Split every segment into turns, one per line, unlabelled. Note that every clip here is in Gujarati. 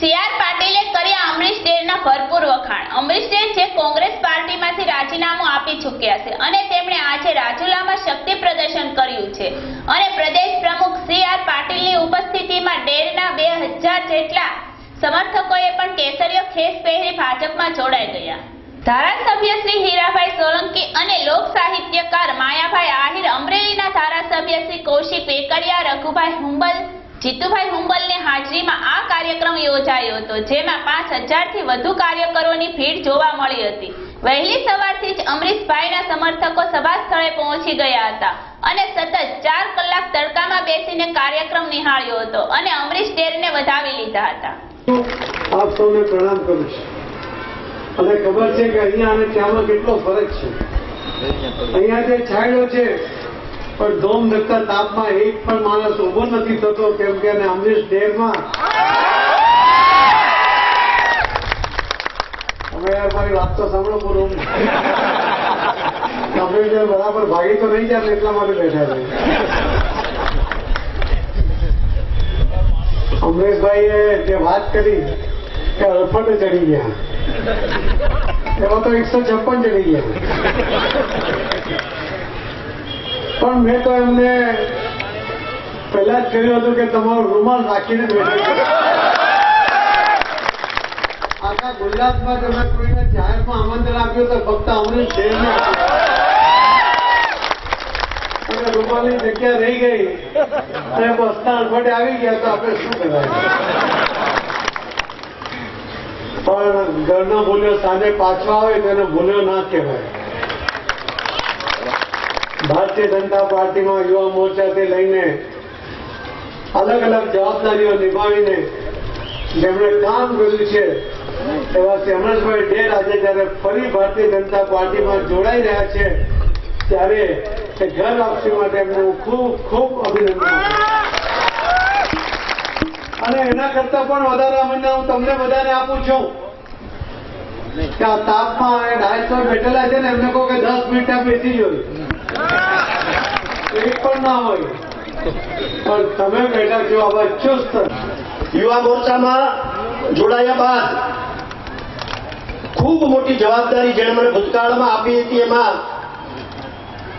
સીઆર પાટીલે કર્યા અમરીશ ડેરના ભરપૂર વખાણ. અમરીશ ડેર જે કોંગ્રેસ પાર્ટીમાંથી રાજીનામું આપી ચૂક્યા છે અને તેમણે આજે રાજુલામાં શક્તિ પ્રદર્શન કર્યું છે. અને પ્રદેશ પ્રમુખ સીઆર પાટીલની ઉપસ્થિતિમાં ડેરના બે હજાર જેટલા સમર્થકોએ પણ કેસરીયો ખેસ પહેરી ભાજપમાં જોડાઈ ગયા. ધારાસભ્ય શ્રી હીરાભાઈ સોલંકી અને લોક સાહિત્યકાર માયાભાઈ આહિર અમરેલીના ધારાસભ્ય શ્રી કૌશિક વેકરિયા, રઘુભાઈ હુંબલ જીતુભાઈ હુંબલની હાજરીમાં આ કાર્યક્રમ યોજાયો હતો જેમાં પાંચ હજારથી વધુ કાર્યકરોની ભીડ જોવા મળી હતી. વહેલી સવારથી જ અમરીશભાઈના સમર્થકો સભા સ્થળે પહોંચી ગયા હતા અને સતત ચાર કલાક તડકામાં બેસીને કાર્યક્રમ નિહાળ્યો હતો અને અમરીશ ડેરને વધાવી લીધા હતા.
આપ સૌને પ્રણામ કરું છું. અને ખબર છે કે અહીંયા અને ત્યાંનો કેટલો ફરક છે. અહીંયા જે છાંયડો છે પણ ધોમ ધક્કા તાપમાં એક પણ માણસ ઊભો નથી થતો, કેમ કે અમરીશ ડેરમાં તમે મારી વાત તો સાંભળો પૂરો તમે બરાબર ભાગી તો નહીં જાય, એટલા માટે બેઠા છે. અમરેશભાઈએ જે વાત કરી કે અડફટે ચડી ગયા. એમાં તો એકસો છપ્પન ચડી ગયા. પણ મેં તો એમને પહેલા જ કર્યું હતું કે તમારો રૂમાલ રાખીને આખા ગુજરાતમાં તમે કોઈને જાહેરમાં આમંત્રણ આપ્યું તો ફક્ત અમને ડેરને અને રૂમાલની જગ્યા રહી ગઈ. અને બસના અડફટે આવી ગયા તો આપણે શું કરાય પણ ઘરનો ભૂલ્યો સાંજે પાછો આવે તો એને ભૂલ્યો ના કહેવાય. ભારતીય જનતા પાર્ટીમાં યુવા મોરચાથી લઈને અલગ અલગ જવાબદારીઓ નિભાવીને જેમણે કામ કર્યું છે, એવા શ્રી ડેર આજે જયારે ફરી ભારતીય જનતા પાર્ટીમાં જોડાઈ રહ્યા છે, ત્યારે એ ઘર વાપસી માટે એમને હું ખૂબ ખૂબ અભિનંદન. અને એના કરતા પણ વધારે અભિનંદન હું તમને બધાને આપું છું કે આ તાપમાં ઢાઈસો બેઠેલા છે ને એમને કહો કે દસ મિનિટ બેસી જોયું
ખૂબ મોટી જવાબદારી જેણે મને ભૂતકાળમાં આપી હતી એમાં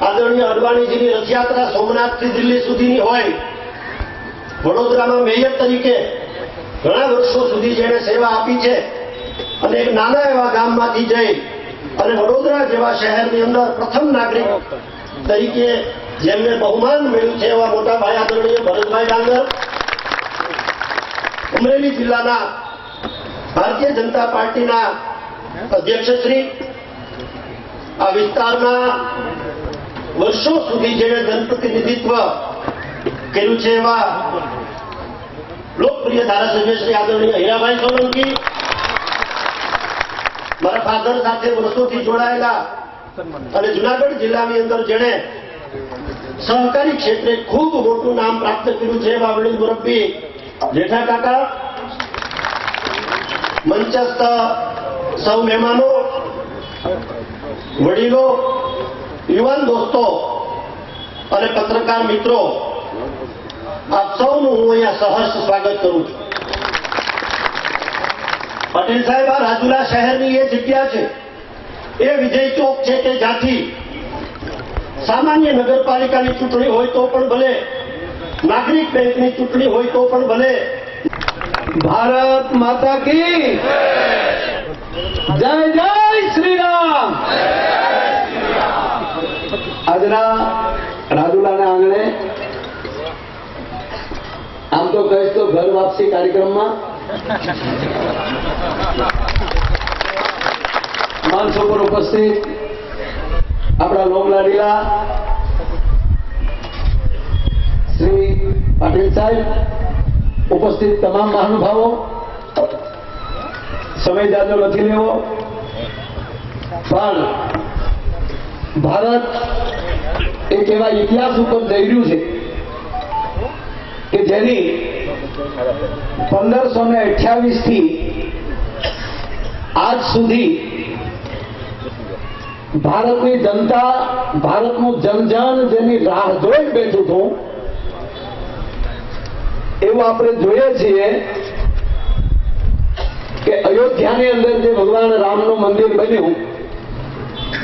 આદરણીય અડવાણીજીની રથયાત્રા સોમનાથથી દિલ્હી સુધીની હોય. વડોદરામાં મેયર તરીકે ઘણા વર્ષો સુધી જેણે સેવા આપી છે અને એક નાના એવા ગામમાંથી જઈ અને વડોદરા જેવા શહેરની અંદર પ્રથમ નાગરિક તરીકે જેમને બહુમાન મળ્યું છે એવા મોટા ભાઈ આદરણીય ભરતભાઈ ડાંગર, અમરેલી જિલ્લાના ભારતીય જનતા પાર્ટીના અધ્યક્ષશ્રી આ વિસ્તારના વર્ષો સુધી જેણે જનપ્રતિનિધિત્વ કર્યું છે એવા લોકપ્રિય ધારાસભ્ય શ્રી આદરણીય હીરાભાઈ સોલંકી, મારા ફાધર સાથે વર્ષોથી જોડાયેલા અને જુનાગઢ જિલ્લાની અંદર જેણે સહકારી ક્ષેત્રે ખૂબ મોટું નામ પ્રાપ્ત કર્યું છે એવા વડીલ મુરબ્બી, જેઠા કાકા, મંચસ્થ સૌ મહેમાનો, વડીલો, યુવાન દોસ્તો અને પત્રકાર મિત્રો, આપ સૌનું હું અહીંયા સહર્ષ સ્વાગત કરું છું. પટેલ સાહેબ, આ રાજુલા શહેરની એ જગ્યા છે એ વિજય ચોક છે કે જ્યાંથી સામાન્ય નગરપાલિકાની ચૂંટણી હોય તો પણ ભલે, નાગરિક બેંકની ચૂંટણી હોય તો પણ ભલે.
ભારત માતા કી જય જય શ્રી રામ આજના રાજુલાના આંગણે આમ તો કહીશ તો ઘર વાપસી કાર્યક્રમમાં માણસો પર ઉપસ્થિત. આપણા લોકલાડીલા શ્રી પાટીલ સાહેબ, ઉપસ્થિત તમામ મહાનુભાવો. સમય જાજો નથી લેવો. પણ ભારત એક એવા ઇતિહાસ ઉપર જઈ રહ્યું છે કે જેની પંદરસો ને અઠ્યાવીસથી આજ સુધી ભારતની જનતા, ભારતનું જનજન જેની રાહ જોઈ બેઠું હતું એવું આપણે જોઈએ છીએ
કે અયોધ્યાની અંદર જે ભગવાન રામનું મંદિર બન્યું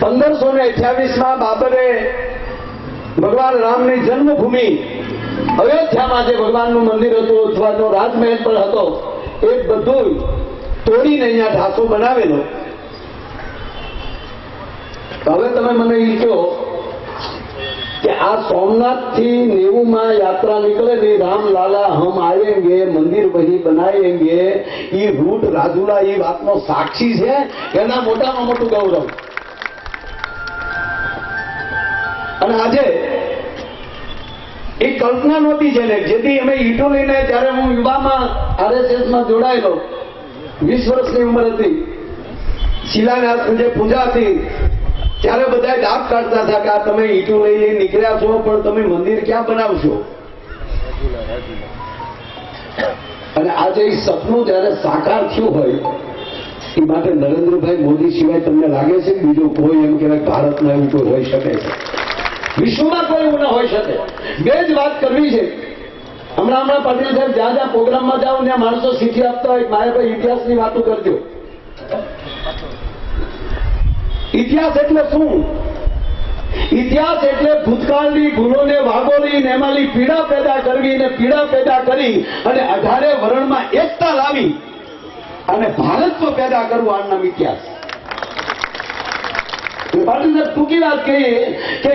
પંદરસો ને અઠ્યાવીસમાં બાબરે ભગવાન રામની જન્મભૂમિ, અયોધ્યામાં જે ભગવાનનું મંદિર હતું, અથવા તો રાજમહેલ પણ હતો, એ બધું તોડીને અહીંયા ઢાસો બનાવેલો. હવે તમે મને એ કહો કે આ સોમનાથથી નેવુંમાં યાત્રા નીકળે ને રામલાલા હમ આવેંગે, મંદિર બની બનાવેંગે એ રૂટ રાજુલા એ વાતનો સાક્ષી છે એના મોટામાં મોટું ગૌરવ. અને આજે એ કલ્પના નહોતી ને જેથી અમે ઈટો લઈને ત્યારે હું યુવામાં આરએસએસમાં જોડાયેલો. વીસ વર્ષની ઉંમર હતી. શિલાન્યાસની પૂજા હતી ત્યારે બધા ડાક કાઢતા હતા કે આ તમે ઈટો લઈ લઈ નીકળ્યા છો, પણ તમે મંદિર ક્યાં બનાવશો? અને આજે એ સપનું જયારે સાકાર થયું હોય એ માટે નરેન્દ્રભાઈ મોદી સિવાય તમને લાગે છે બીજું કોઈ એમ કહેવાય ભારતમાં એવું કોઈ હોઈ શકે છે? વિશ્વમાં કોઈ એવું ના હોઈ શકે. બે જ વાત કરવી છે. હમણાં હમણાં પાટીલ સાહેબ જ્યાં જ્યાં પ્રોગ્રામમાં જાઓ, ત્યાં માણસો શીખી આપતા હોય, મારે ભાઈ ઇતિહાસની વાતો કરજો. ઇતિહાસ એટલે શું? ઇતિહાસ એટલે ભૂતકાળની ભૂલોને વાગોલી ને પીડા પેદા કરવી ને પીડા પેદા કરી અને અઢારે વરણમાં એકતા લાવી અને ભારતમાં પેદા કરવું આનું નામ ઇતિહાસ. પાટીલ સાહેબ ટૂંકી વાત કહીએ કે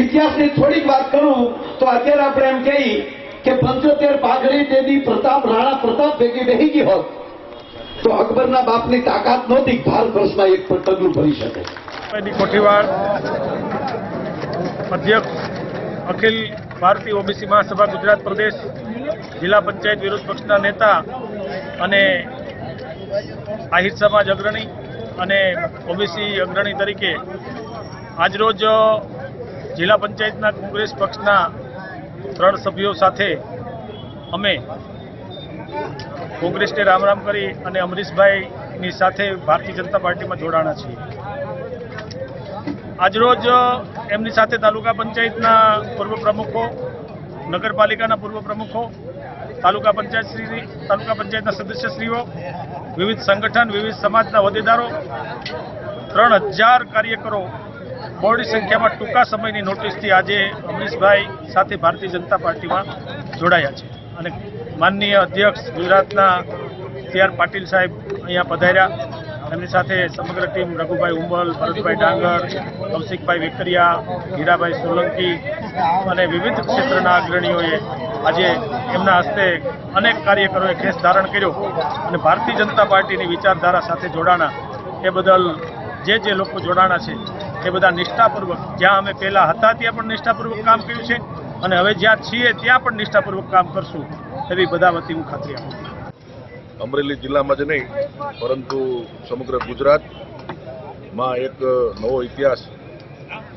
ઇતિહાસની થોડીક વાત કરું તો અત્યારે આપણે એમ કહી કે પંચોતેર પાઘડી તેથી પ્રતાપ રાણા પ્રતાપ ભેગી બેહી ગઈ હોત. તો અકબરના બાપની તાકાત નહોતી ભારત વર્ષમાં એક પણ પગલું ભરી શકે.
ડી અધ્યક્ષ અખિલ ભારતીય ઓબીસી મહાસભા, ગુજરાત પ્રદેશ જિલ્લા પંચાયત વિરોધ પક્ષના નેતા અને આહિર સમાજ અગ્રણી અને ઓબીસી અગ્રણી તરીકે આજરોજ જિલ્લા પંચાયતના કોંગ્રેસ પક્ષના ત્રણ સભ્યો સાથે અમે કોંગ્રેસને રામ રામ કરી અને અમરીશભાઈની સાથે ભારતીય જનતા પાર્ટીમાં જોડાણા છીએ. આજરોજ એમની સાથે તાલુકા પંચાયતના પૂર્વ પ્રમુખો, નગરપાલિકાના પૂર્વ પ્રમુખો, તાલુકા પંચાયત શ્રી તાલુકા પંચાયતના સદસ્યશ્રીઓ, વિવિધ સંગઠન, વિવિધ સમાજના હોદ્દેદારો, ત્રણ હજાર કાર્યકરો બહોળી સંખ્યામાં ટૂંકા સમયની નોટિસથી આજે અમરીશભાઈ સાથે ભારતીય જનતા પાર્ટીમાં જોડાયા છે. અને માનનીય અધ્યક્ષ ગુજરાતના સી આર પાટીલ સાહેબ અહીંયા પધાર્યા. એમની સાથે સમગ્ર ટીમ રઘુભાઈ ઉંબલ, ભરતભાઈ ડાંગર, કૌશિકભાઈ વેકરિયા, હીરાભાઈ સોલંકી અને વિવિધ ક્ષેત્રના અગ્રણીઓએ આજે એમના હસ્તે અનેક કાર્યકરોએ ખેસ ધારણ કર્યો અને ભારતીય જનતા પાર્ટીની વિચારધારા સાથે જોડાણા. એ બદલ જે જે લોકો જોડાણા છે, એ બધા નિષ્ઠાપૂર્વક, જ્યાં અમે પહેલાં હતા, ત્યાં પણ નિષ્ઠાપૂર્વક કામ કર્યું છે. અને હવે જ્યાં છીએ, ત્યાં પણ નિષ્ઠાપૂર્વક કામ કરશું એવી બધા વતી હું ખાતરી આપું
અમરેલી જિલ્લામાં જ નહીં, પરંતુ સમગ્ર ગુજરાતમાં એક નવો ઇતિહાસ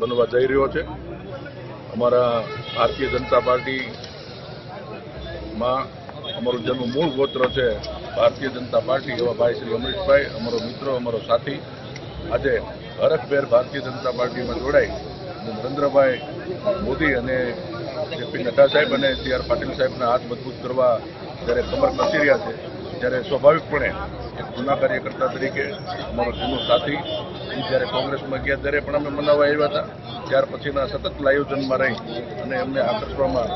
બનવા જઈ રહ્યો છે. અમારા ભારતીય જનતા પાર્ટીમાં અમારું જેનું મૂળ ગોત્ર છે ભારતીય જનતા પાર્ટી એવા ભાઈ શ્રી અમરીશભાઈ, અમારો મિત્ર, અમારો સાથી. આજે હરખભેર ભારતીય જનતા પાર્ટીમાં જોડાઈ નરેન્દ્રભાઈ મોદી અને જેપી નડ્ડા સાહેબ અને સી આર પાટીલ સાહેબના હાથ મજબૂત કરવા જ્યારે કમર કસી રહ્યા છે, ત્યારે સ્વાભાવિકપણે એક જૂના કાર્યકર્તા તરીકે અમારો જૂનો સાથી, એ જ્યારે કોંગ્રેસમાં ગયા ત્યારે પણ અમે મનાવવા આવ્યા હતા. ત્યાર પછીના સતત આયોજનમાં રહી અને એમને આકર્ષવામાં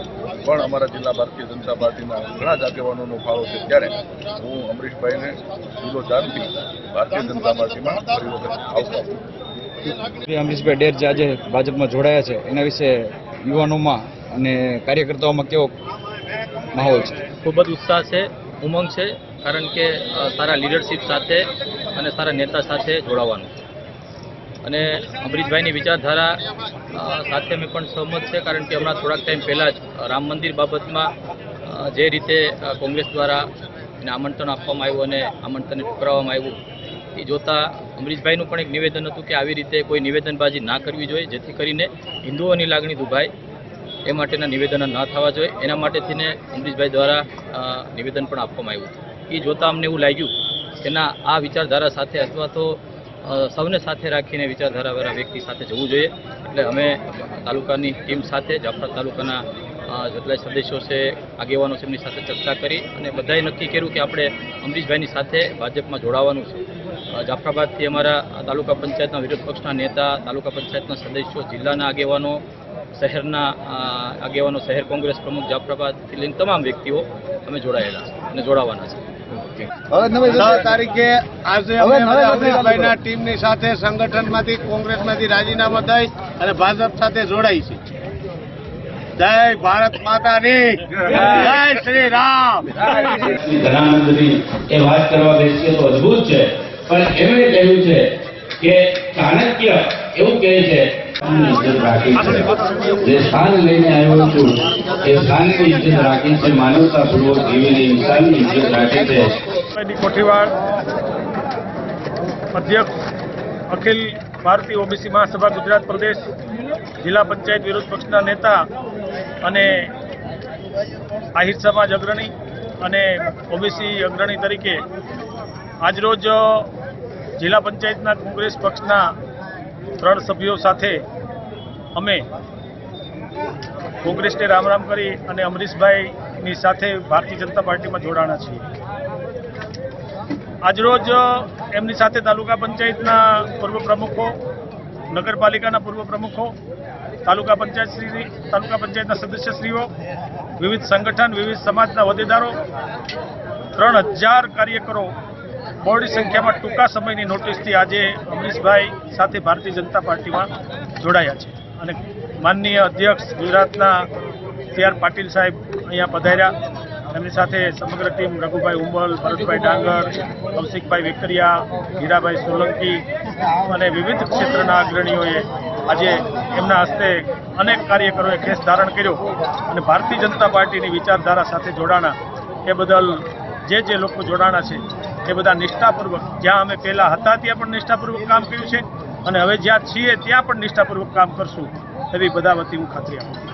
પણ અમારા જિલ્લા ભારતીય જનતા પાર્ટીના ઘણા જ આગેવાનોનો ફાળો છે. ત્યારે હું અમરીશભાઈને જુદો જાનથી ભારતીય જનતા પાર્ટીમાં ફરી વખત આવકારું
શ્રી અમરીશભાઈ ડેર જે આજે ભાજપમાં જોડાયા છે. એના વિશે યુવાનોમાં અને કાર્યકર્તાઓમાં કેવો માહોલ છે?
ખૂબ જ ઉત્સાહ છે, ઉમંગ છે, કારણ કે સારા લીડરશિપ સાથે અને સારા નેતા સાથે જોડાવાનું અને અમરીશભાઈની વિચારધારા સાથે અમે પણ સહમત છે, કારણ કે હમણાં થોડાક ટાઈમ પહેલાં જ રામ મંદિર બાબતમાં જે રીતે કોંગ્રેસ દ્વારા એને આમંત્રણ આપવામાં આવ્યું અને આમંત્રણને ઠુકરાવવામાં આવ્યું, એ જોતા અમરીશભાઈનું પણ એક નિવેદન હતું કે આવી રીતે કોઈ નિવેદનબાજી ના કરવી જોઈએ, જેથી કરીને હિન્દુઓની લાગણી દુભાય એ માટેના નિવેદનો ન થવા જોઈએ. એના માટેથીને અમરીશભાઈ દ્વારા નિવેદન પણ આપવામાં આવ્યું એ જોતાં અમને એવું લાગ્યું કે ના, આ વિચારધારા સાથે અથવા તો સૌને સાથે રાખીને વિચારધારાવાળા વ્યક્તિ સાથે જવું જોઈએ. એટલે અમે તાલુકાની ટીમ સાથે, જાફરા તાલુકાના જેટલા સદસ્યો છે, આગેવાનો છે, એમની સાથે ચર્ચા કરી અને બધાએ નક્કી કર્યું કે આપણે અમરીશભાઈની સાથે ભાજપમાં જોડાવાનું છે. જાફરાબાદથી અમારા તાલુકા પંચાયતના વિરોધ પક્ષના નેતા, તાલુકા પંચાયતના સદસ્યો, જિલ્લાના આગેવાનો શહેરના આગેવાનો શહેર કોંગ્રેસ પ્રમુખ જાફરાબાદથી લઈને તમામ વ્યક્તિઓ અમે જોડાયેલા અને જોડાવાના છે.
તારીખે આજે અમે ટીમની સાથે સંગઠનમાંથી કોંગ્રેસમાંથી રાજીનામા દઈ અને ભાજપ સાથે જોડાઈ છે. જય ભારત માતાની. જય. શ્રી રામ.
શ્રી ધનાનંદની એ વાત કરવા બેસીએ તો અદ્ભુત છે. પણ એમણે કહ્યું છે કે ચાણક્ય એવું કહે છે
કોઠીવાડ અધ્યક્ષ અખિલ ભારતીય ઓબીસી મહાસભા ગુજરાત પ્રદેશ જિલ્લા પંચાયત વિરોધ પક્ષના નેતા અને આહિર સમાજ અગ્રણી અને ઓબીસી અગ્રણી તરીકે આજરોજ જિલ્લા પંચાયતના કોંગ્રેસ પક્ષના ત્રણ સભ્યો સાથે અમે કોંગ્રેસને રામ રામ કરી અને અમરીશભાઈની સાથે ભારતીય જનતા પાર્ટીમાં જોડાણા છીએ. આજરોજ એમની સાથે તાલુકા પંચાયતના પૂર્વ પ્રમુખો, નગરપાલિકાના પૂર્વ પ્રમુખો, તાલુકા પંચાયત શ્રી તાલુકા પંચાયતના સદસ્યશ્રીઓ, વિવિધ સંગઠન, વિવિધ સમાજના હોદ્દેદારો, ત્રણ હજાર કાર્યકરો બહોળી સંખ્યામાં ટૂંકા સમયની નોટિસથી આજે અમરીશભાઈ સાથે ભારતીય જનતા પાર્ટીમાં જોડાયા છે. અને માનનીય અધ્યક્ષ ગુજરાતના સી આર પાટીલ સાહેબ અહીંયા પધાર્યા. એમની સાથે સમગ્ર ટીમ રઘુભાઈ ઉંબલ, ભરતભાઈ ડાંગર, કૌશિકભાઈ વેકરિયા, હીરાભાઈ સોલંકી અને વિવિધ ક્ષેત્રના અગ્રણીઓએ આજે એમના હસ્તે અનેક કાર્યકરોએ ખેસ ધારણ કર્યો અને ભારતીય જનતા પાર્ટીની વિચારધારા સાથે જોડાણા. એ બદલ જે જે લોકો જોડાણા છે, એ બધા નિષ્ઠાપૂર્વક, જ્યાં અમે પહેલાં હતા, ત્યાં પણ નિષ્ઠાપૂર્વક કામ કર્યું છે. અને હવે જ્યાં છીએ ત્યાં પણ નિષ્ઠાપૂર્વક કામ કરશું, એવી બધા વતી હું ખાતરી આપું છું.